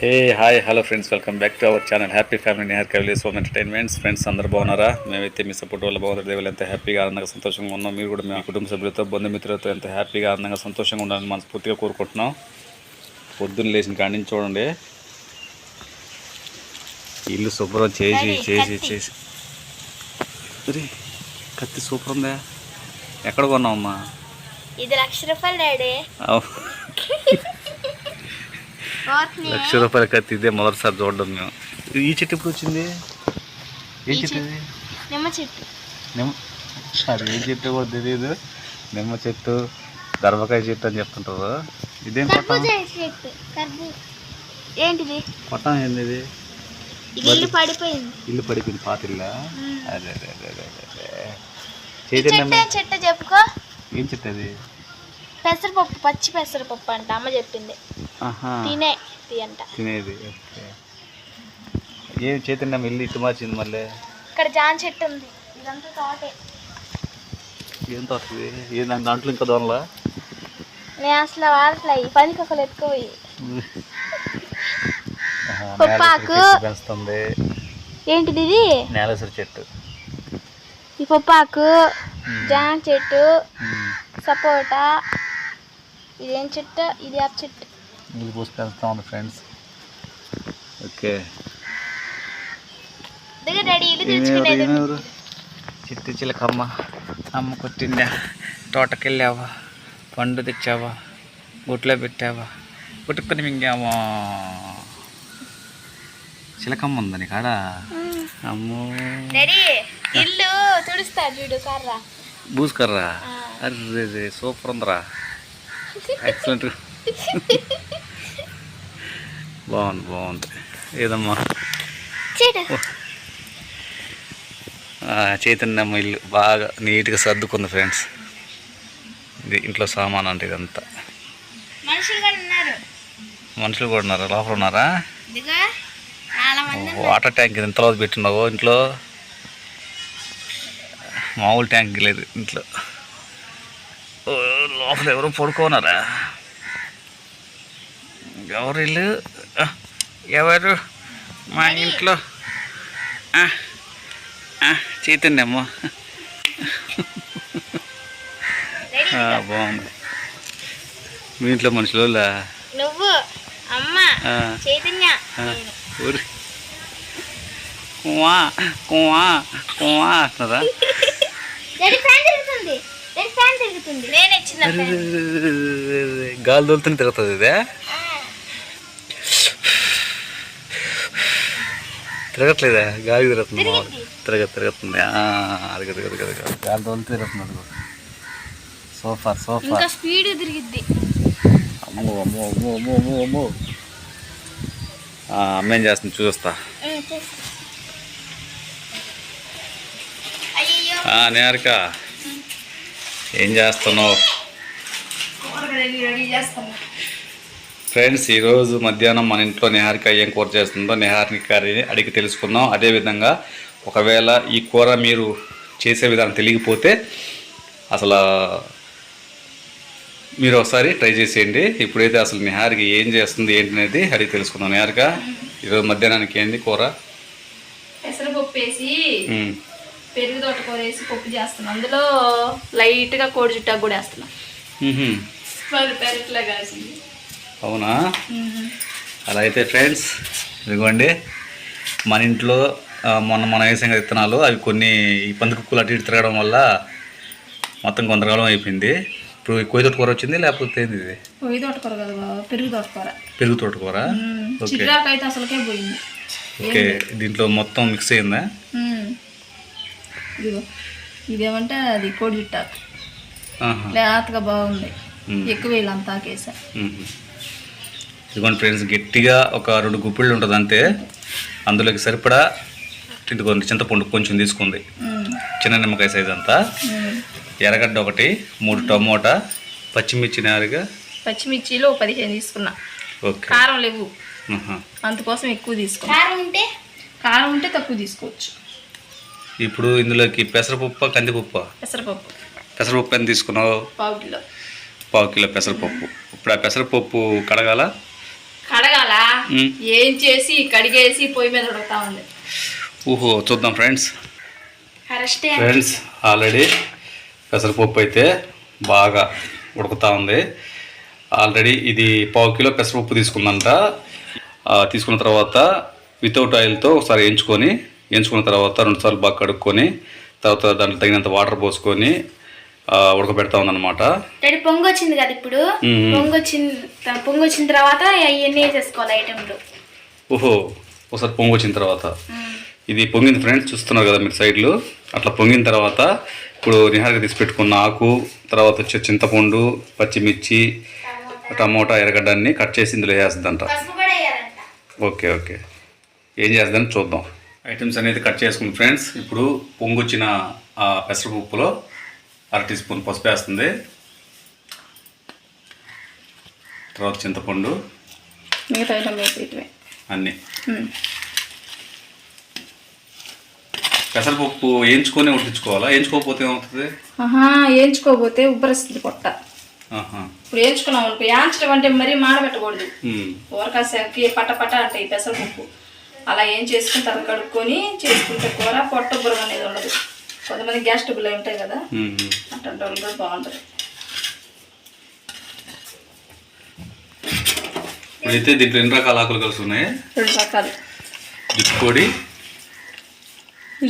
Hey hi hello friends welcome back to our channel happy family Nihar కవిలేస్ home entertainments friends అందరూ బాగున్నారా? మేమైతే మీ support వల్ల బాగున్నారు దేవుళ్ళు ఎంత హ్యాపీగా ఆనందంగా సంతోషంగా ఉన్నాం. మీరు కూడా మీ కుటుంబ సభ్యులతో బంధుమిత్రులతో ఎంత హ్యాపీగా ఆనందంగా సంతోషంగా ఉండాలని మనస్ఫూర్తిగా కోరుకుంటున్నాం. పొద్దున్న లేచిన కాడి చూడండి. ఇల్లు శుభ్రం చేసి చేసి. చేసి. అరే, కత్తి సూపర్ ఉందా? ఎక్కడ కొన్నావమ్మా? ఇది లక్ష రూపాయలు డాడీ. లక్ష రూపాయల కత్తి ఇదే మొదటిసారి చూడడం మేము. ఈ చెట్టు ఎప్పుడు వచ్చింది? ఏ చెట్టు. ఇది? నిమ్మ చెట్టు. నిమ్మ అది ఏ చెట్టు కూడా తెలియదు నిమ్మ చెట్టు దర్భకాయ చెట్టు అని చెప్తుంటారు. ఇదేం కొట్టం ఏంటిది? కొట్టం ఏంది ఇది ఇల్లు పడిపోయింది. ఇల్లు పడిపోయింది పాత ఇల్లా. అదే అదే అదే అదే చెట్టు చెప్పుకో. ఏం చెట్టు అది? పెసరపప్పు పచ్చి పెసరపప్పు అంట అమ్మ చెప్పింది. తినే అంట. తినేది ఏం చైతన్యం ఇల్లు ఇటు మార్చింది మళ్ళీ? ఇక్కడ జాన్ చెట్టు ఉంది. ఇదంతా తోటే. ఏం తోస్తుంది ఏం దాంట్లో ఇంకా దోనలా? నేను అసలు వాడట్లే ఈ పనికి ఒకరు ఎత్తుకోయి పప్పాకు. పెంచుతుంది. ఏంటిది ఇది? నేలసరి చెట్టు. ఈ పప్పాకు జాన్ చెట్టు. సపోటా ఇదేం చెట్టు? ఇది యాప్ చెట్టు. నీళ్ళు పోసి పెంచుతా ఉంది ఫ్రెండ్స్. ఓకే. దగ్గర డాడీ ఇల్లు తెచ్చుకునేది. ఏమెవరు చిట్టి చిలకమ్మ. అమ్మ కొట్టిందా? తోటకెళ్ళావా? పండు తెచ్చావా? గుట్లో పెట్టావా? గుట్టుకొని మింగావా? చిలకమ్మ ఉందని కాడ? అమ్మో. ఇల్లు తుడుస్తా చూడు కర్రా? బూసుకర్రా ఆ. అర్రే సూపర్ ఉందిరా. ఎక్సలెంట్ బాగుంది బాగుంది. ఏదమ్మా? చైతన్యమ్మ ఇల్లు బాగా నీట్గా సర్దుకుంది ఫ్రెండ్స్. ఇది ఇంట్లో సామాన్ అంటే ఇదంతా. మనుషులు కూడా ఉన్నారు. లోపల ఉన్నారా? వాటర్ ట్యాంక్ ఇది ఇంతలో పెట్టున్నావు ఇంట్లో? మామూలు ట్యాంక్ లేదు ఇంట్లో. లోపల ఎవరు పడుకోనారా? ఎవరు ఇల్లు ఎవరు? మా ఇంట్లో. రెడీ ఆ, బాగుంది. మీ ఇంట్లో మనుషులు నువ్వు అమ్మ. చైతన్య. ఊరి. కువా కువా కువా అంటున్నారా? ఫ్యాన్ తిరుగుతుంది. నేను గాలి దొలుతుని తిరుగుతుంది ఇదే? తిరగట్లేదా? గాలి తిరుగుతుంది? తిరగ తిరుగుతుంది? కదా కదా కదా. గాలి దొలుతు తిరుగుతుంది సోఫా సోఫా ఇంకా స్పీడ్ తిరిగిద్ది. అమ్మో అమ్మో అమ్మో అమ్మో అమ్మో అమ్మో. అమ్మేం చేస్తుంది? చూస్తా. అయ్యో ఆ, నేర్క ఏం చేస్తున్నావు? రెడీ చేస్తాను ఫ్రెండ్స్ ఈరోజు మధ్యాహ్నం మన ఇంట్లో నిహారిక ఏం కూర చేస్తుందో నిహారిక గారిని అడిగి తెలుసుకుందాం. అదేవిధంగా ఒకవేళ ఈ కూర మీరు చేసే విధానం తెలియకపోతే అసలు మీరు ఒకసారి ట్రై చేసేయండి. ఇప్పుడైతే అసలు నిహారిక ఏం చేస్తుంది ఏంటి అనేది అడిగి తెలుసుకుందాం. నిహారిక ఈరోజు మధ్యాహ్నానికి ఏంది కూర? పెసరపప్పు వేసి పెరుగు తోటకూర వేసి పప్పు చేస్తున్నాం. అందులో లైట్గా కోడి చుట్టాకు కూడా వేస్తున్నాం. ఉహుం. మరి పెరట్లా కాసింది అవునా? అలా అయితే ఫ్రెండ్స్ ఇదిగోండి. మన ఇంట్లో మొన్న మన వేసిన విత్తనాలు అవి కొన్ని ఈ పందుకుక్కలు అటు ఇటు తిరగడం వల్ల మొత్తం కొంతకాలం అయిపోయింది. ఇప్పుడు కొయ్య తోటకూర వచ్చింది లేకపోతే ఏంది ఇది? పొయ్యి తోటకూర కదా పెరుగు తోటకూర. పెరుగు తోటకూర. చిరాకు అయితే అసలుకే పోయింది. ఓకే. దీంట్లో మొత్తం మిక్స్ అయిందా. ఇదిగో. ఇదేమంటే అది కోడి చుట్టాకు ఆహా. లేతగా బాగుంది. ఎక్కువ వీళ్ళంతా కేసా మ్మ్. ఇదిగోండి ఫ్రెండ్స్ గట్టిగా ఒక రెండు గుప్పిళ్ళు ఉంటుంది అంతే. అందులోకి సరిపడా ఇదిగోండి చింతపండు కొంచెం తీసుకుంది. చిన్న నిమ్మకాయ సైజ్ అంతా. ఎర్రగడ్డ ఒకటి మూడు టమోటా పచ్చిమిర్చి నేరుగా. పచ్చిమిర్చిలో పదిహేను తీసుకున్నా. ఓకే. కారం లేవు. అందుకోసం ఎక్కువ తీసుకున్నా. కారం ఉంటే? కారం ఉంటే తక్కువ తీసుకోవచ్చు. ఇప్పుడు ఇందులోకి పెసరపప్పు కందిపప్పు. పెసరపప్పు. పెసరపప్పు ఎంత తీసుకున్నావు? పావు కిలో. పావు కిలో పెసరపప్పు. ఇప్పుడు ఆ పెసరపప్పు కడగాల? కడగాల. ఏం చేసి కడిగేసి పొయ్యి మీద ఉడకతా ఉంది. ఊహో చూద్దాం ఫ్రెండ్స్. ఫ్రెండ్స్ ఆల్రెడీ పెసరపప్పు అయితే బాగా ఉడుకుతా ఉంది. ఆల్రెడీ ఇది పావు కిలో పెసరపప్పు తీసుకుందంట. తీసుకున్న తర్వాత వితౌట్ ఆయిల్తో ఒకసారి వేయించుకొని వేయించుకున్న తర్వాత రెండుసార్లు బాగా కడుక్కొని తర్వాత దాంట్లో తగినంత వాటర్ పోసుకొని ఉడకబెడతా ఉందన్నమాట. డాడీ పొంగు వచ్చింది కదా ఇప్పుడు. పొంగు వచ్చింది పొంగు వచ్చిన తర్వాత అవన్నీ వేసేసుకోవాలి ఐటెంలు. ఓహో ఒకసారి పొంగు వచ్చిన తర్వాత ఇది పొంగింది ఫ్రెండ్స్ చూస్తున్నారు కదా మీరు సైడ్లు. అట్లా పొంగిన తర్వాత ఇప్పుడు నిహారిక తీసి పెట్టుకున్న ఆకు తర్వాత వచ్చే చింతపండు పచ్చిమిర్చి టమోటా ఎర్రగడ్డ అన్ని కట్ చేసి ఇందులో వేస్తుందంట ఓకే ఓకే. ఏం చేస్తుందని చూద్దాం. ఐటమ్స్ అనేది కట్ చేసుకుని ఫ్రెండ్స్ ఇప్పుడు పొంగొచ్చిన ఆ పెసరపప్పులో అర టీ స్పూన్ పసుపు వేస్తుంది. తర్వాత చింతపండు. మిగతా ఐటమ్ వేసేటివే అన్నీ. పెసరపప్పు వేయించుకొని ఉడికించుకోవాలా? వేయించుకోకపోతే ఏమవుతుంది? వేయించుకోకపోతే ఉబ్బరిస్తుంది పొట్ట. ఇప్పుడు వేయించుకున్నాం అనుకో యాంచడం అంటే మరీ మాడబెట్టకూడదు. ఉమ్. ఊరకాసేకి పట్ట పట్ట అంటే ఈ పెసరపప్పు. అలా ఏం చేసుకుని తర్వాత కడుక్కొని చేసుకుంటే కూర పొట్ట బుర్ర అనేది ఉండదు. కొంతమంది గ్యాస్ ట్రబుల్ అయి ఉంటాయి కదా. అట్లాంటి వాళ్ళు కూడా బాగుంటుంది. ఇప్పుడైతే దీంట్లో ఎన్ని రకాల ఆకులు కలిసి ఉన్నాయి? రెండు రకాలు. జుట్టుకోడి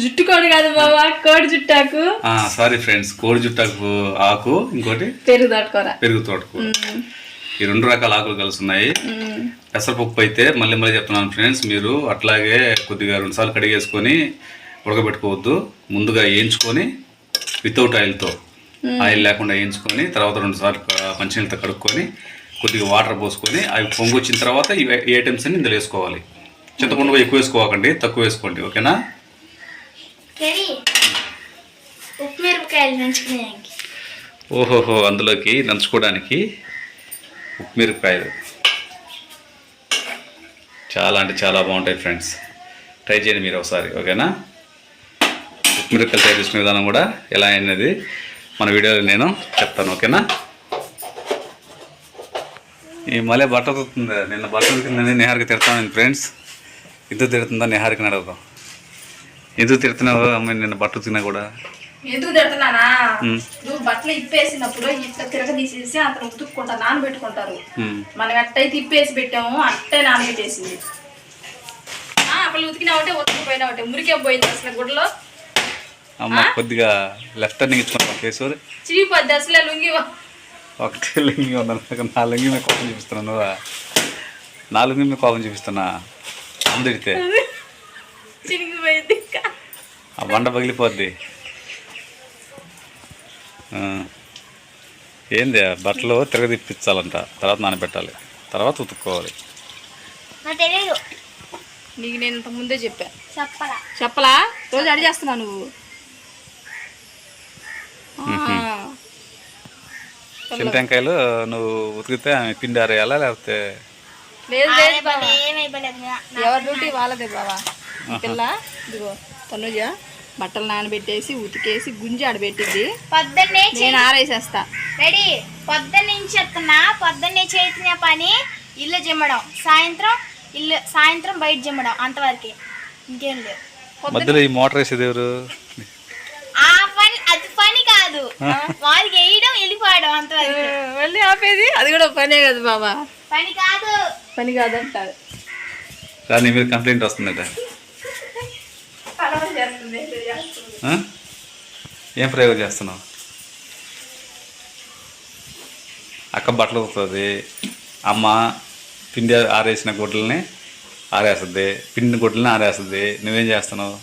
జుట్టు కోడి కాదు బాబా కోడి జుట్టాకు. సారీ ఫ్రెండ్స్ కోడి జుట్టాకు ఆకు ఇంకోటి పెరుగు దాటుకోరా పెరుగు తోటకు ఈ రెండు రకాల ఆకులు కలిసి ఉన్నాయి పెసరపప్పు అయితే మళ్ళీ మళ్ళీ చెప్తున్నాను ఫ్రెండ్స్ మీరు అట్లాగే కొద్దిగా రెండుసార్లు కడిగేసుకొని ఉడకబెట్టుకోవద్దు. ముందుగా వేయించుకొని వితౌట్ ఆయిల్తో ఆయిల్ లేకుండా వేయించుకొని తర్వాత రెండుసార్లు మంచినీళ్ళతో కడుక్కొని కొద్దిగా వాటర్ పోసుకొని అవి పొంగు వచ్చిన తర్వాత ఈ ఐటమ్స్ అన్ని ఇందులో వేసుకోవాలి. చింతపండు ఎక్కువ వేసుకోకండి తక్కువ వేసుకోండి ఓకేనా? ఓహోహో అందులోకి నంచుకోవడానికి ఉప్మిరపకాయలు. చాలా అంటే చాలా బాగుంటాయి ఫ్రెండ్స్. ట్రై చేయండి మీరు ఒకసారి ఓకేనా? ఉప్మిరపకాయలు తయారు చేసుకునే విధానం కూడా ఎలా అయినది మన వీడియోలో నేను చెప్తాను ఓకేనా? ఈ మళ్ళీ బట్ట ఉతుకుతుంది నిన్న బట్ట ఉతికిందని నిహారికి తిడతాను ఫ్రెండ్స్. ఎందుకు తిడుతుందా నిహారికి నడవదాం ఎందుకు తిడుతున్నావు అమ్మాయి నిన్న బట్ట తిన్నా కూడా. ఎందుకు తిడుతున్నానా? నువ్వు బట్టలు ఇప్పేసినప్పుడు ఇట్లా తిరగ తీసేసి అతను ఉతుక్కుంటారు నానబెట్టుకుంటారు. మనం అట్టయితే ఇప్పేసి పెట్టాము అట్టే నానబెట్టేసింది. అప్పుడు ఉతికినావంటే ఉతికిపోయినా ఒకటి మురికే పోయింది అసలు గుడ్లో అమ్మ కొద్దిగా లెఫ్ట్ టర్నింగ్ ఇచ్చుకున్నాం చిరిగిపోద్ది అసలే లుంగి ఒకటి లింగి ఉందన్న నా లింగి మీద కోపం చూపిస్తున్నా నువ్వా? నా లింగి మీద కోపం చూపిస్తున్నా? అందరితే చిరిగిపోయింది ఆ బండ పగిలిపోద్ది. ఏంది బట్టలు తిరగదిప్పించాలంట తర్వాత నానబెట్టాలి. తర్వాత ఉతుక్కోవాలి. నాకు తెలియదు నీకు నేను ఇంత ముందే చెప్పా. చెప్పలా? రోజు అడి చేస్తున్నావు నువ్వు. ఆ. చింతకాయలు నువ్వు ఉతికితే ఆమె పిండి ఆరేయాలా లేకపోతే లేదు లేదు ఎవరి డ్యూటీ వాళ్ళదే బావా. పిల్ల ఇదిగో తనుజ. బట్టలు నానబెట్టేసి ఉతికేసి గుంజి ఆడబెట్టింది పొద్దున్నే నేను ఆరేసేస్తా. రెడీ. పొద్దున్న నుంచి చెప్తున్నా పొద్దున్నే చేసిన పని ఇల్లు జిమ్మడం సాయంత్రం ఇల్లు సాయంత్రం బయట జిమ్మడం అంతవరకే. ఇంకేం లేదు మధ్యలో ఈ మోటార్ వేసేది ఎవరు? ఆ పని అది పని కాదు. వారికి వేయడం వెళ్ళిపోవడం అంతవరకు. మళ్ళీ ఆపేది? అది కూడా పనే కదా బాబా. పని కాదు. పని కాదంటారు. దాని మీద కంప్లైంట్ వస్తుందట? ఏం ప్రయోగం చేస్తున్నావు? అక్క బట్టలు ఉతుకుతుంది. అమ్మ పిండి ఆరేసిన గుడ్లని ఆరేస్తుంది. పిండిన గుడ్లని ఆరేస్తుంది. నువ్వేం చేస్తున్నావు?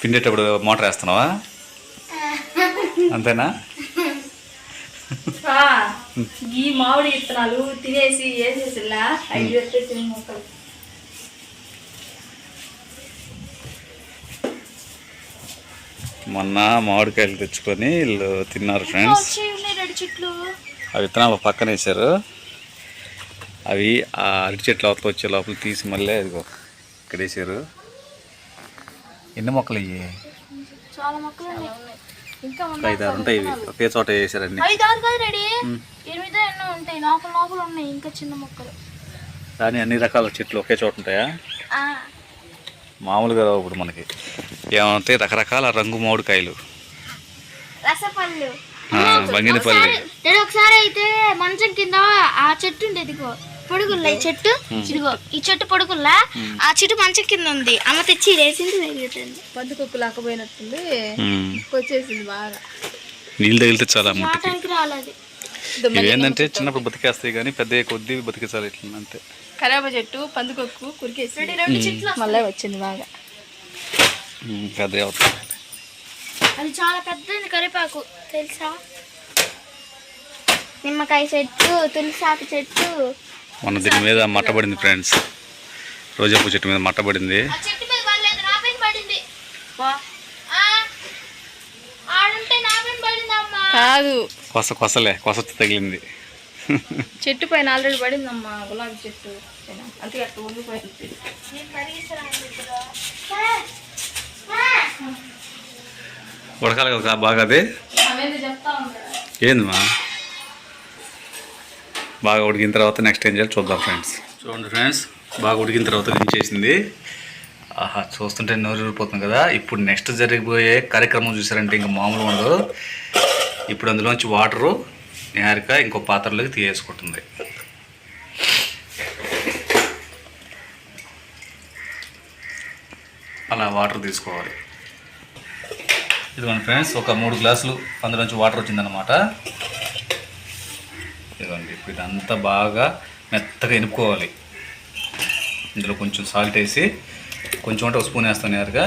పిండేటప్పుడు మోటార్ వేస్తున్నావా? అంతేనా? ఈ మామిడి విత్తనాలు తినేసి ఏం చేసిలా ఐదు పెట్టే తిని మొక్కలు. మొన్న మామిడికాయలు తెచ్చుకొని వీళ్ళు తిన్నారు ఫ్రెండ్స్. ఆ విత్తనాలు పక్కన వేసారు అవి ఆ అరటి చెట్ల అవతల వచ్చే లోపల తీసి మళ్ళీ అదిగో ఇక్కడ వేసారు ఎన్ని మొక్కలు ఇవి ఐదు ఆరు ఉంటాయి ఇవి. ఒకే చోట చిన్న మొక్కలు. కానీ అన్ని రకాల చెట్లు ఒకే చోట ఉంటాయా? మామూలుగా రావు ఇప్పుడు మనకి. ఏమంటే రకరకాల రంగు మామిడికాయలు. రసపళ్ళు. ఆ, బంగినపల్లి. నేను ఒకసారి అయితే మంచం కింద ఆ చెట్టు ఉండేది పొడుగుల్లా ఈ చెట్టు. ఇదిగో ఈ చెట్టు పొడుగుల్లా. ఆ చెట్టు మంచం కింద ఉంది. అమ్మ తెచ్చి వేసింది వేగుతుంది పందికొక్కు లాకపోయినట్టుంది. వచ్చేసింది బాగా. నీళ్ళు తగిలితే చాలా రాలేదు. ఇవేంటంటే చిన్నప్పుడు బతికేస్తాయి కానీ పెద్ద కొద్ది బతికించాలి ఇట్లా అంతే. కరేబ చెట్టు పందికొక్కు కురికేసి. మళ్ళీ వచ్చింది బాగా. పెద్ద అవుతుంది. అది చాలా పెద్దది కరివేపాకు తెలుసా? నిమ్మకాయ చెట్టు తులసాకు చెట్టు. మొన్న దీని మీద మట్టబడింది ఫ్రెండ్స్ రోజా పూ చెట్టు మీద మట్టబడింది పడింది. కాదు. కొస కొసలే కొస తగిలింది. చెట్టు పైన ఆల్రెడీ పడిందమ్మా గులాబీ చెట్టు అంతే అట్లా ఉండిపోయింది. ఉడకాలి కదా బాగా అది? ఏందమ్మా? బాగా ఉడికిన తర్వాత నెక్స్ట్ ఏం చేయాలి? చూద్దాం ఫ్రెండ్స్ చూడండి ఫ్రెండ్స్ బాగా ఉడికిన తర్వాత దించేసింది ఆహా చూస్తుంటే నోరు ఊరిపోతుంది కదా. ఇప్పుడు నెక్స్ట్ జరిగిపోయే కార్యక్రమం చూసారంటే ఇంకా మామూలు ఉండదు. ఇప్పుడు అందులోంచి వాటరు నిహారిక ఇంకో పాత్రలోకి తీయేసుకుంటుంది అలా వాటర్ తీసుకోవాలి. ఇదిగోండి ఫ్రెండ్స్ ఒక మూడు గ్లాసులు అందులోంచి వాటర్ వచ్చిందనమాట ఇదిగోండి ఇప్పుడు ఇదంతా బాగా మెత్తగా ఎనుపుకోవాలి ఇందులో కొంచెం సాల్ట్ వేసి కొంచెం అంటే ఒక స్పూన్ వేస్తాను నేరుగా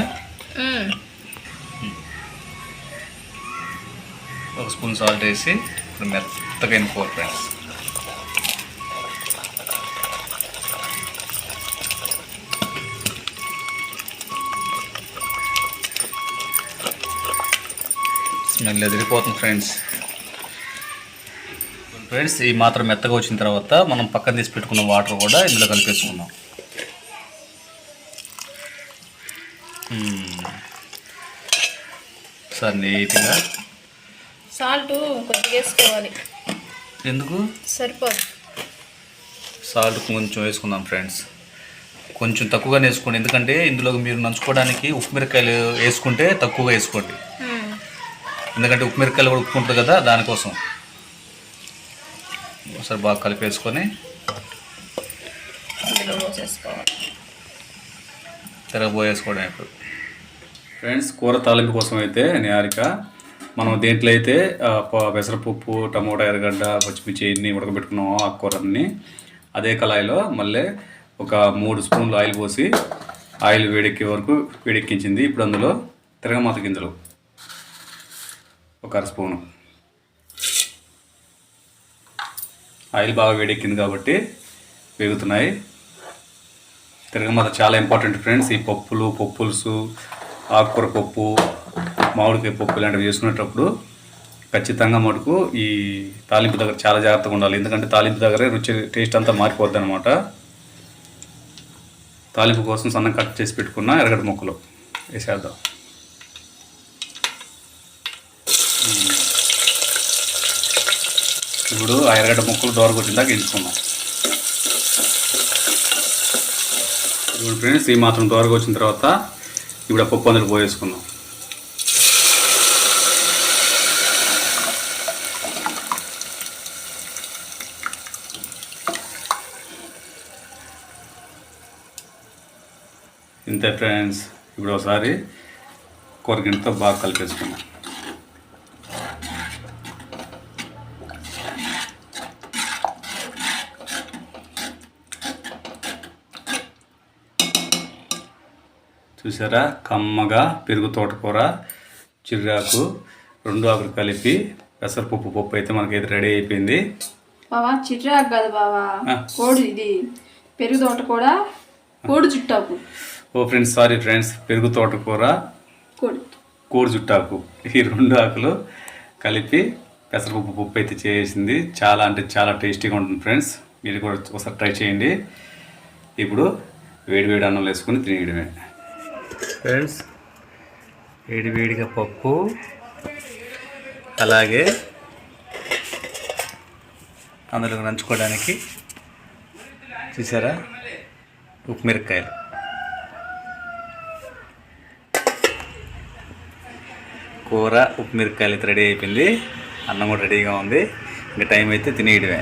ఒక స్పూన్ సాల్ట్ వేసి ఇప్పుడు మెత్తగా ఎనుకోవాలి ఫ్రెండ్స్ స్మెల్ ఎదిరిపోతుంది ఫ్రెండ్స్. ఫ్రెండ్స్ ఈ మాత్రం మెత్తగా వచ్చిన తర్వాత మనం పక్కన తీసి పెట్టుకున్న వాటర్ కూడా ఇందులో కలిపేసుకుందాం. సార్ నీట్గా సాల్ట్ కొద్దిగా వేసుకోవాలి. ఎందుకు? సరిపోదు. సాల్ట్ కొంచెం వేసుకుందాం ఫ్రెండ్స్. కొంచెం తక్కువగానే వేసుకోండి. ఎందుకంటే ఇందులో మీరు నంచుకోవడానికి ఉప్పు మిరకాయలు వేసుకుంటే తక్కువగా వేసుకోండి. ఎందుకంటే ఉప్పు మిరకాయలు కూడా ఉప్పు ఉంటుంది కదా దానికోసం. ఒకసారి బాగా కలిపేసుకొని ఇందులో పోసేసుకోవాలి. తిరగబోయేసుకోవడం ఇప్పుడు ఫ్రెండ్స్ కూర తాలింపు కోసం అయితే నిహారిక మనం దేంట్లో అయితే ప- పెసరపప్పు టమోటా ఎర్రగడ్డ పచ్చిమిర్చి ఇన్ని ఉడకబెట్టుకున్నామో ఆ అదే కళాయిలో మళ్ళీ ఒక మూడు స్పూన్లు ఆయిల్ పోసి ఆయిల్ వేడెక్కే వరకు వేడెక్కించింది. ఇప్పుడు అందులో తిరగమాత గింజలు. ఒక అర స్పూను. ఆయిల్ బాగా వేడెక్కింది కాబట్టి వేగుతున్నాయి. తిరగమాత చాలా ఇంపార్టెంట్ ఫ్రెండ్స్. ఈ పప్పులు పప్పులుసు ఆకుకూర పప్పు మామిడికాయ పప్పు ఇలాంటివి చేసుకునేటప్పుడు ఖచ్చితంగా మటుకు ఈ తాలింపు దగ్గర చాలా జాగ్రత్తగా ఉండాలి. ఎందుకంటే తాలింపు దగ్గరే రుచి టేస్ట్ అంతా మారిపోద్ది అనమాట తాలింపు కోసం సన్న కట్ చేసి పెట్టుకున్న ఎరగడ ముక్కలు వేసేద్దాం. ఇప్పుడు ఆ ఎరగడ ముక్కలు దోరకొచ్చిందాక ఎంచుకుందాం. ఇప్పుడు ఫ్రెండ్స్ ఈ మాత్రం దోరగొచ్చిన తర్వాత ఇప్పుడు ఆ పప్పు అందులో పోయేసుకుందాం. ఇంతే ఫ్రెండ్స్ ఇప్పుడు ఒకసారి కూరగిన్నెతో బాగా కలిపేసుకుందాం చూసారా? కమ్మగా పెరుగు తోటకూర చిర్రాకు రెండు ఆకులు కలిపి పెసరపప్పు పప్పు అయితే మనకైతే రెడీ అయిపోయింది. బావా చిట్రాకు కాదు బావా. కోడి ఇది. పెరుగు తోట కూడా కోడి చుట్టాకు. ఓ ఫ్రెండ్స్ సారీ ఫ్రెండ్స్ పెరుగు తోటకూర కోడి కోడి చుట్టాకు ఈ రెండు ఆకులు కలిపి పెసరపప్పు పప్పు అయితే చేసింది. చాలా అంటే చాలా టేస్టీగా ఉంటుంది ఫ్రెండ్స్. మీరు కూడా ఒకసారి ట్రై చేయండి. ఇప్పుడు వేడి వేడి అన్నం వేసుకొని తినేయడమే. ఫ్రెండ్స్ వేడి వేడిగా పప్పు అలాగే అందులో నంచుకోవడానికి చూసారా? ఉప్పు మిరపకాయలు. కూర ఉప్పు మిరపకాయలు అయితే రెడీ అయిపోయింది. అన్నం కూడా రెడీగా ఉంది. ఇంకా టైం అయితే తినేయడమే.